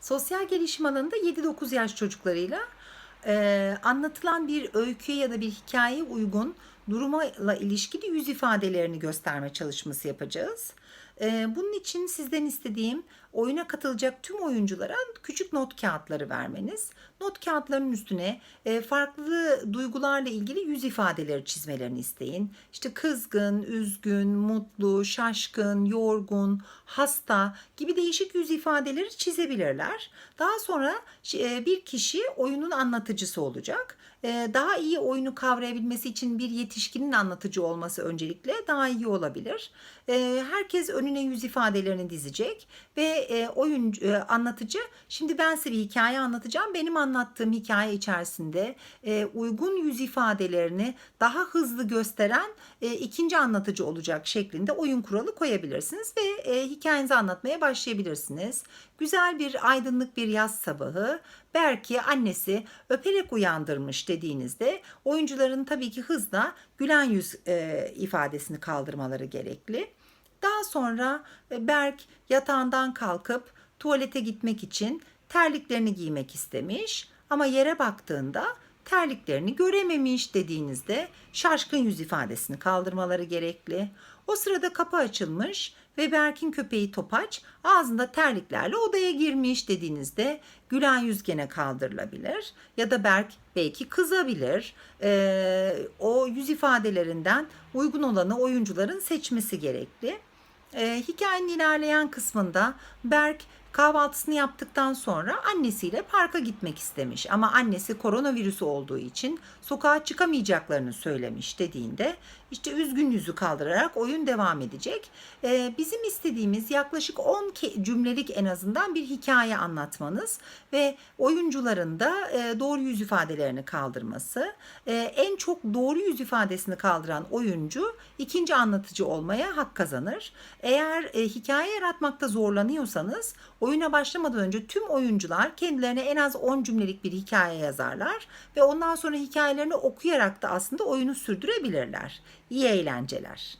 Sosyal gelişim alanında 7-9 yaş çocuklarıyla e, anlatılan bir öyküye ya da bir hikayeye uygun durumla ilişkili yüz ifadelerini gösterme çalışması yapacağız. E, bunun için sizden istediğim oyuna katılacak tüm oyunculara küçük not kağıtları vermeniz. Not kağıtlarının üstüne e, farklı duygularla ilgili yüz ifadeleri çizmelerini isteyin. İşte kızgın, üzgün, mutlu, şaşkın, yorgun, hasta gibi değişik yüz ifadeleri çizebilirler. Daha sonra e, bir kişi oyunun anlatıcısı olacak. E, Daha iyi oyunu kavrayabilmesi için bir yetişkinin anlatıcı olması öncelikle daha iyi olabilir. E, Herkes önüne yüz ifadelerini dizecek ve e, oyuncu e, anlatıcı şimdi ben size bir hikaye anlatacağım. Benim anlattığım hikaye içerisinde e, uygun yüz ifadelerini daha hızlı gösteren ikinci anlatıcı olacak şeklinde oyun kuralı koyabilirsiniz ve hikayenizi anlatmaya başlayabilirsiniz. Güzel bir aydınlık bir yaz sabahı Belki annesi öperek dediğinizde oyuncuların tabii ki hızla gülen yüz e, ifadesini kaldırmaları gerekli. Daha sonra e, Berk yatağından kalkıp tuvalete gitmek için terliklerini giymek istemiş ama yere baktığında terliklerini görememiş dediğinizde şaşkın yüz ifadesini kaldırmaları gerekli. O sırada kapı açılmış ve Berk'in köpeği Topaç ağzında terliklerle odaya girmiş dediğinizde gülen yüz gene kaldırılabilir. Ya da Berk belki kızabilir. Ee, o yüz ifadelerinden uygun olanı oyuncuların seçmesi gerekli. Ee, hikayenin ilerleyen kısmında Berk kahvaltısını yaptıktan sonra annesiyle parka gitmek istemiş ama annesi koronavirüsü olduğu için sokağa çıkamayacaklarını söylemiş dediğinde işte üzgün yüzü kaldırarak oyun devam edecek. Ee, bizim istediğimiz yaklaşık 10 ke- cümlelik en azından bir hikaye anlatmanız ve oyuncuların da e, doğru yüz ifadelerini kaldırması. E, en çok doğru yüz ifadesini kaldıran oyuncu ikinci anlatıcı olmaya hak kazanır. Eğer e, hikaye yaratmakta zorlanıyorsanız oyuna başlamadan önce tüm oyuncular kendilerine en az 10 cümlelik bir hikaye yazarlar ve ondan sonra hikayelerini okuyarak da aslında oyunu sürdürebilirler. İyi eğlenceler.